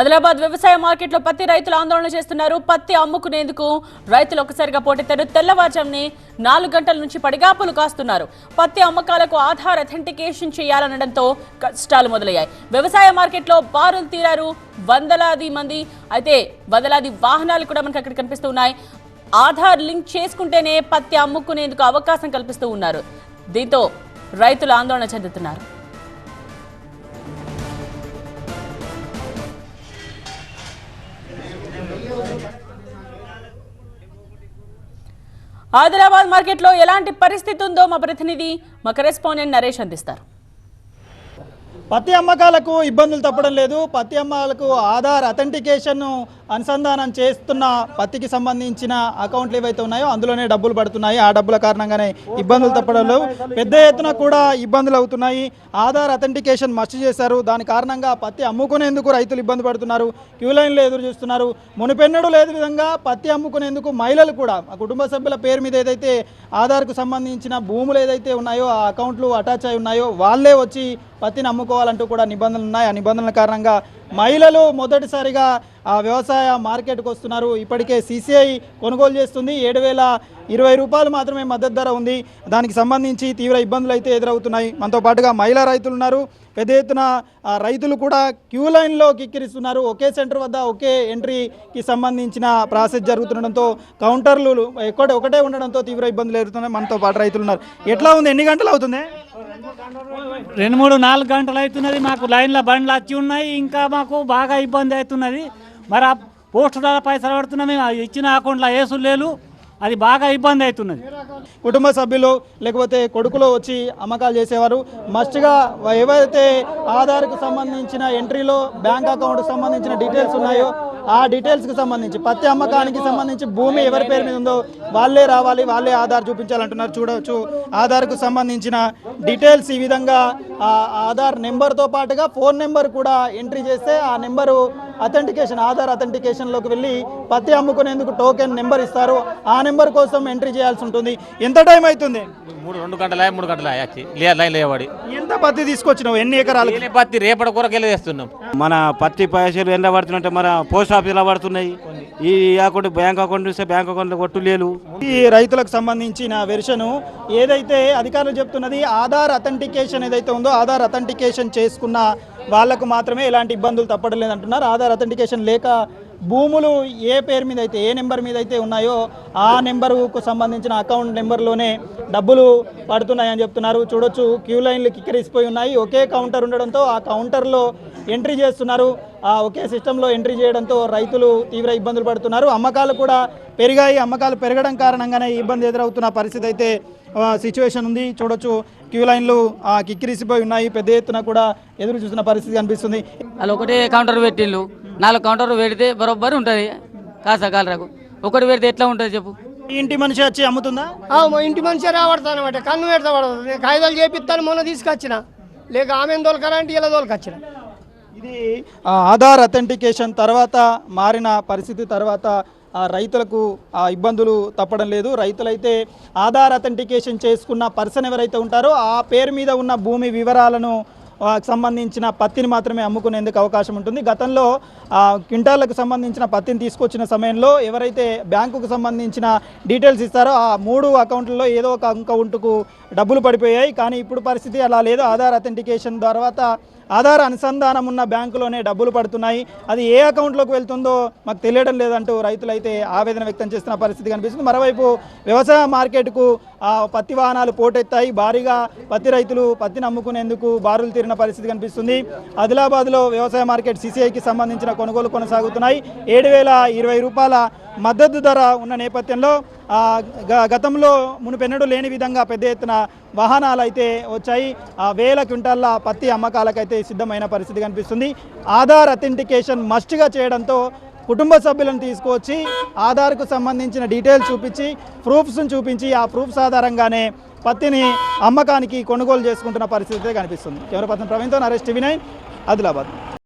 ఆదిలాబాద్ వ్యవసాయ మార్కెట్లో పత్తి రైతులు ఆందోళన చేస్తున్నారు. పత్తి అమ్ముకునేందుకు రైతులు ఒక్కసారిగా పోటెత్తారు తెల్లవారుజాముని నాలుగు గంటల నుంచి పడిగాపులు కాస్తున్నారు. పత్తి అమ్మకాలకు ఆధార్ అథెంటికేషన్ చేయాలనడంతో కష్టాలు మొదలయ్యాయి. వ్యవసాయ మార్కెట్లో బారులు తీరారు వందలాది మంది. అయితే వందలాది వాహనాలు కూడా మనకు అక్కడ కనిపిస్తూ ఉన్నాయి ఆధార్ లింక్ చేసుకుంటేనే పత్తి అమ్ముకునేందుకు అవకాశం కల్పిస్తూ ఉన్నారు. దీంతో రైతులు ఆందోళన చెందుతున్నారు. ఆదిలాబాద్ మార్కెట్లో ఎలాంటి పరిస్థితి ఉందో మా ప్రతినిధి మా కరెస్పాండెంట్ నరేష్ అందిస్తారు. పత్తి అమ్మకాలకు ఇబ్బందులు తప్పడం లేదు. పత్తి అమ్మకాలకు ఆధార్ అథెంటికేషన్ అనుసంధానం చేస్తున్న పత్తికి సంబంధించిన అకౌంట్లు ఏవైతే ఉన్నాయో అందులోనే డబ్బులు పడుతున్నాయి. ఆ డబ్బుల కారణంగానే ఇబ్బందులు తప్పడం పెద్ద ఎత్తున కూడా ఇబ్బందులు అవుతున్నాయి. ఆధార్ అథెంటికేషన్ మస్ట్ చేశారు. దాని కారణంగా పత్తి అమ్ముకునేందుకు రైతులు ఇబ్బంది పడుతున్నారు. క్యూ లైన్లు ఎదురు చూస్తున్నారు. మునిపెన్నడు లేదు విధంగా పత్తి అమ్ముకునేందుకు మహిళలు కూడా ఆ కుటుంబ సభ్యుల పేరు మీద ఏదైతే ఆధార్కు సంబంధించిన భూములు ఏదైతే ఉన్నాయో ఆ అకౌంట్లు అటాచ్ అయి ఉన్నాయో వాళ్ళే వచ్చి పత్తిని అమ్ముకోవాలంటూ కూడా నిబంధనలు ఉన్నాయి. ఆ నిబంధనల కారణంగా మహిళలు మొదటిసారిగా వ్యవసాయ మార్కెట్కి వస్తున్నారు. ఇప్పటికే సీసీఐ కొనుగోలు చేస్తుంది. ఏడు వేల ఇరవై రూపాయలు మాత్రమే మద్దతు ధర ఉంది. దానికి సంబంధించి తీవ్ర ఇబ్బందులు అయితే ఎదురవుతున్నాయి. మనతో పాటుగా మహిళా రైతులు ఉన్నారు. పెద్ద ఎత్తున రైతులు కూడా క్యూ లైన్లో కిక్కిరిస్తున్నారు. ఒకే సెంటర్ వద్ద ఒకే ఎంట్రీకి సంబంధించిన ప్రాసెస్ జరుగుతుండడంతో కౌంటర్లు ఎక్కడ ఒకటే ఉండడంతో తీవ్ర ఇబ్బందులు ఎదురుతున్నాయి. మనతో పాటు రైతులు ఉన్నారు. ఎట్లా ఉంది? ఎన్ని గంటలు అవుతుంది? రెండు మూడు నాలుగు గంటలు అవుతున్నది. మాకు లైన్లో బండ్లు వచ్చి ఉన్నాయి. ఇంకా మాకు బాగా ఇబ్బంది అవుతున్నది. మరి ఆ పోస్ట్ పైసలు పడుతున్నాం మేము ఇచ్చిన అకౌంట్లో వేసులు లేవు అది బాగా ఇబ్బంది అవుతున్నది. కుటుంబ సభ్యులు లేకపోతే కొడుకులో వచ్చి అమ్మకాలు చేసేవారు. మస్ట్గా ఏవైతే ఆధార్కు సంబంధించిన ఎంట్రీలో బ్యాంక్ అకౌంట్కి సంబంధించిన డీటెయిల్స్ ఉన్నాయో ఆ డీటెయిల్స్కి సంబంధించి పత్తి అమ్మకానికి సంబంధించి భూమి ఎవరి పేరు మీద ఉందో వాళ్ళే రావాలి వాళ్ళే ఆధార్ చూపించాలంటున్నారు. చూడవచ్చు ఆధార్కు సంబంధించిన డీటెయిల్స్ ఈ విధంగా ఆ ఆధార్ నెంబర్తో పాటుగా ఫోన్ నెంబర్ కూడా ఎంట్రీ చేస్తే ఆ నెంబరు అథెంటికేషన్ ఆధార్ అథెంటికేషన్లోకి వెళ్ళి పత్తి అమ్ముకునేందుకు టోకెన్ నెంబర్ ఇస్తారు. ఆ నెంబర్ కోసం ఎంట్రీ చేయాల్సి ఉంటుంది. ఎంత టైం అవుతుంది? మూడు రెండు గంటల మూడు గంటల వచ్చి లే లైన్ లేవడి ఎంత పత్తి తీసుకొచ్చినావు? ఎన్ని ఎకరాలు పత్తి రేపటి కూరకెళ్ళి మన పత్తి పైసలు ఎంత పడుతున్నట్టే మన పోస్ట్ ఆఫీస్లో పడుతున్నాయి ఈ అకౌంట్ బ్యాంక్ అకౌంట్ ఇస్తే బ్యాంక్ అకౌంట్లో కొట్టు లేలు ఈ రైతులకు సంబంధించిన వెర్షను ఏదైతే అధికారులు చెప్తున్నది ఆధార్ అథెంటికేషన్ ఏదైతే ఉందో ఆధార్ అథెంటికేషన్ చేసుకున్న వాళ్ళకు మాత్రమే ఎలాంటి ఇబ్బందులు తప్పడం లేదంటున్నారు. ఆధార్ అథెంటికేషన్ లేక భూములు ఏ పేరు మీద అయితే ఏ నెంబర్ మీద అయితే ఉన్నాయో ఆ నెంబరుకు సంబంధించిన అకౌంట్ నెంబర్లోనే డబ్బులు పడుతున్నాయని చెప్తున్నారు. చూడొచ్చు క్యూ లైన్లు కిక్కిరిసిపోయి ఉన్నాయి. ఒకే కౌంటర్ ఉండడంతో ఆ కౌంటర్లో ఎంట్రీ చేస్తున్నారు. ఒకే సిస్టంలో ఎంట్రీ చేయడంతో రైతులు తీవ్ర ఇబ్బందులు పడుతున్నారు. అమ్మకాలు కూడా పెరిగాయి. అమ్మకాలు పెరగడం కారణంగానే ఈ ఇబ్బంది ఎదురవుతున్న పరిస్థితి అయితే సిచ్యువేషన్ ఉంది. చూడొచ్చు క్యూ లైన్లు ఆ, కిక్కిరిసిపోయి ఉన్నాయి. పెద్ద ఎత్తున కూడా ఎదురు చూస్తున్న పరిస్థితి కనిపిస్తుంది. వాళ్ళు ఒకటే కౌంటర్ పెట్టిండ్రు నాలుగు కౌంటర్లు పెడితే బరోబ్బర్ ఉంటుంది. కాసా కాలరాకు. ఒకటి పెడితే ఎట్లా ఉంటుంది చెప్పు. ఇంటి మనిషి వచ్చి అమ్ముతుందా? ఇంటి మనిషి రావడతానమాట కన్ను పెడతా పడదు. నేను కాగితాలు చేపిస్తాను మొన్న తీసుకొచ్చిన. లేక ఆమెను దొరకాలంటే ఇలా దొరకొచ్చిన ఇది ఆధార్ అథెంటికేషన్ తర్వాత మారిన పరిస్థితి తర్వాత రైతులకు ఆ, ఇబ్బందులు తప్పడం లేదు. రైతులైతే ఆధార్ అథెంటికేషన్ చేసుకున్న పర్సన్ ఎవరైతే ఉంటారో ఆ పేరు మీద ఉన్న భూమి వివరాలను సంబంధించిన పత్తిని మాత్రమే అమ్ముకునేందుకు అవకాశం ఉంటుంది. గతంలో ఆ, క్వింటాలకు సంబంధించిన పత్తిని తీసుకొచ్చిన సమయంలో ఎవరైతే బ్యాంకుకు సంబంధించిన డీటెయిల్స్ ఇస్తారో ఆ మూడు అకౌంట్లలో ఏదో ఒక అకౌంట్కు డబ్బులు పడిపోయాయి. కానీ ఇప్పుడు పరిస్థితి అలా లేదు. ఆధార్ అథెంటికేషన్ తర్వాత ఆధార్ అనుసంధానం ఉన్న బ్యాంకులోనే డబ్బులు పడుతున్నాయి. అది ఏ అకౌంట్లోకి వెళ్తుందో మాకు తెలియడం లేదంటూ రైతులైతే ఆవేదన వ్యక్తం చేస్తున్న పరిస్థితి కనిపిస్తుంది. మరోవైపు వ్యవసాయ మార్కెట్కు పత్తి వాహనాలు పోటెత్తాయి. భారీగా పత్తి రైతులు పత్తిని అమ్ముకునేందుకు బారులు తీరిన పరిస్థితి కనిపిస్తుంది. ఆదిలాబాద్లో వ్యవసాయ మార్కెట్ సిసిఐకి సంబంధించిన కొనుగోలు కొనసాగుతున్నాయి. ఏడు వేల ఇరవై రూపాయల మద్దతు ధర ఉన్న నేపథ్యంలో గతంలో మునుపెన్నడూ లేని విధంగా పెద్ద ఎత్తున వాహనాలు అయితే వచ్చాయి వేల క్వింటాల్ల పత్తి అమ్మకాలకైతే సిద్ధమైన పరిస్థితి కనిపిస్తుంది. ఆధార్ అథెంటికేషన్ మస్ట్గా చేయడంతో కుటుంబ సభ్యులను తీసుకువచ్చి ఆధార్కు సంబంధించిన డీటెయిల్స్ చూపించి ప్రూఫ్స్ను చూపించి ఆ ప్రూఫ్స్ ఆధారంగానే పత్తిని అమ్మకానికి కొనుగోలు చేసుకుంటున్న పరిస్థితి కనిపిస్తుంది. కెమెరా పత్రం ప్రవీణ్తో నరేష్ టీవీ నైన్ ఆదిలాబాద్.